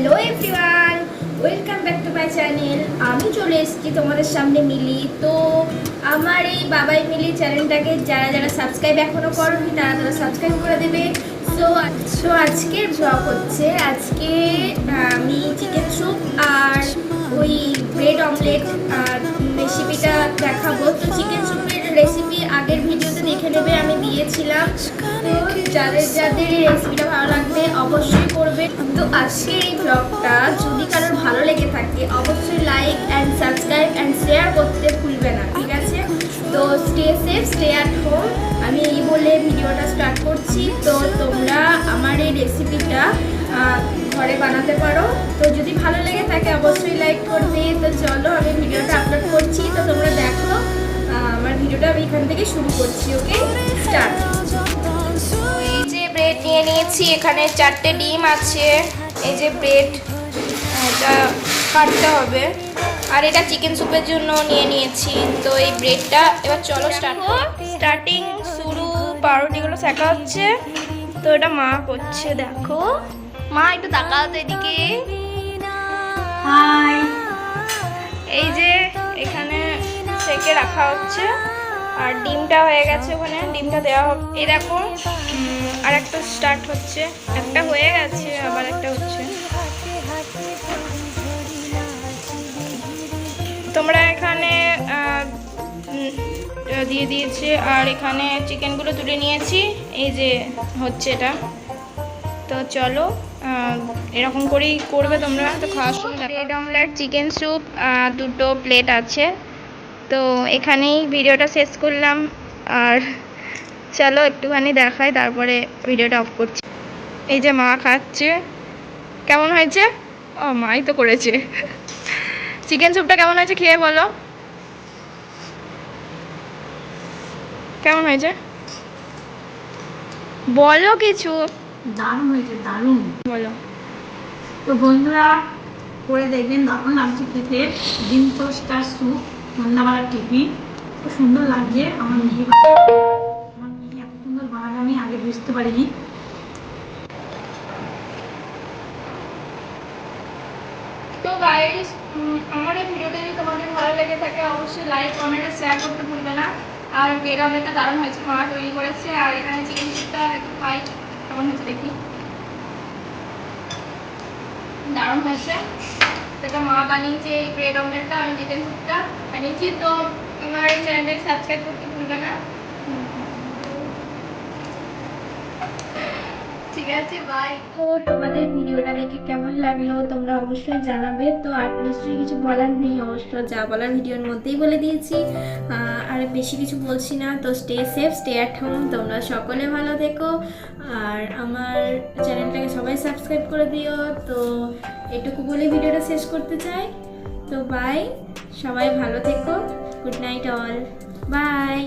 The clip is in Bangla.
Hello everyone welcome back to my channel আমি চলে এসেছি তোমাদের সামনে মিলি তো আমার এই বাবাই মিলি চ্যানেলটাকে যারা যারা সাবস্ক্রাইব এখনও করনি, তারা তারা সাবস্ক্রাইব করে দেবে। সো সো আজকের ব্লগ হচ্ছে, আজকে আমি চিকেন স্যুপ আর ওই ব্রেড অমলেট রেসিপিটা দেখাবো। তো চিকেন স্যুপের রেসিপি আগের ভিডিওতে দেখে নেবে, আমি দিয়েছিলাম। তো যাদের যাদের এই রেসিপিটা ভালো লাগবে, অবশ্যই করবে। তো আজকের এই ব্লগটা যদি কারোর ভালো লেগে থাকে, অবশ্যই like and subscribe and share করতে ভুলবে না, ঠিক আছে? তো stay safe stay at home আমি এই বলে ভিডিওটা স্টার্ট করছি। তো তোমরা আমার এই রেসিপিটা ঘরে বানাতে পারো। তো যদি ভালো লেগে থাকে, অবশ্যই লাইক করবে। তো চলো, আমি ভিডিওটা ভিডিওটা আমি এখান থেকে শুরু করছি ওকে? স্টার্ট এই যে ব্রেড নিয়ে নিয়েছি এখানে চারটে ডিম আছে। এই যে ব্রেড এটা কাটতে হবে। আর এটা চিকেন স্যুপের জন্য নিয়ে নিয়েছি। তো এই ব্রেডটা এবার চলো স্টার্ট স্টার্টিং শুরু পাউরুটিগুলো শেখা হচ্ছে। তো এটা মা করছে দেখো। মা একটু তাকাও তো এদিকে। হাই এই যে এখানে সেকে রাখা হচ্ছে। আর ডিমটা হয়ে গেছে ওখানে, ডিমটা দেওয়া হবে এই দেখো আর একটা স্টার্ট হচ্ছে। একটা হয়ে গেছে, আবার একটা হচ্ছে। তোমরা এখানে দিয়ে দিয়েছে, আর এখানে চিকেনগুলো তুলে নিয়েছি। এই যে হচ্ছে এটা। তো চলো এরকম করেই করবে তোমরা। তো খাওয়ার সময় ব্রেড অমলেট চিকেন স্যুপ দুটো প্লেট আছে। তো এখানেই ভিডিওটা শেষ করলাম। আর চলো একটুখানি দেখাই তারপরে ভিডিওটা অফ করছি। এই যে মা খাচ্ছে। কেমন হয়েছে? ও মাই তো করেছে। চিকেন স্যুপটা কেমন হয়েছে খেয়ে বলো। কেমন হয়েছে? বলো কিছু। দারুণ হয়েছে দারুণ। বলো। তো বন্ধুরা করে দেখবেন দারুণ লাগছে খেতে। ডিম টোস্টার স্যুপ। সন্ধ্যাবেলার টিফিন খুব সুন্দর লাগছে আমার মেয়ে আমার মেয়ে এত সুন্দর বানাবে, আমি আগে বুঝতে পারিনি। আমার এই ভিডিওটা যদি তোমাদের ভালো লেগে থাকে, অবশ্যই লাইক কমেন্ট আর শেয়ার করতে ভুলবে না। আর বেড অমলেটটা দারুণ হয়েছে মা তৈরি করেছে। আর এখানে চিকেন একটু খাই, কেমন হয়েছে দেখি। দারুণ হয়েছে। এটা মা বানিয়েছে এই ব্রেড অমলেটটা আমি চিকেন স্যুপটা বানিয়েছি। তো আমার এই চ্যানেলটাকে সাবস্ক্রাইব করতে ভুলবে না। ঠিক আছে বাই তো তোমাদের ভিডিওটা লাগল, তোমরা অবশ্যই জানাবে। তো আর নিশ্চয়ই কিছু বলার নেই, অবশ্য যা বলার ভিডিওর মধ্যেই বলে দিয়েছি। আর বেশি কিছু বলছি না, তো stay safe stay at home তোমরা সকলে ভালো থেকো। আর আমার চ্যানেলটাকে সবাই সাবস্ক্রাইব করে দিও। তো এটুকু বলে ভিডিওটা শেষ করতে চাই। তো বাই সবাই ভালো থেকো। Good night all by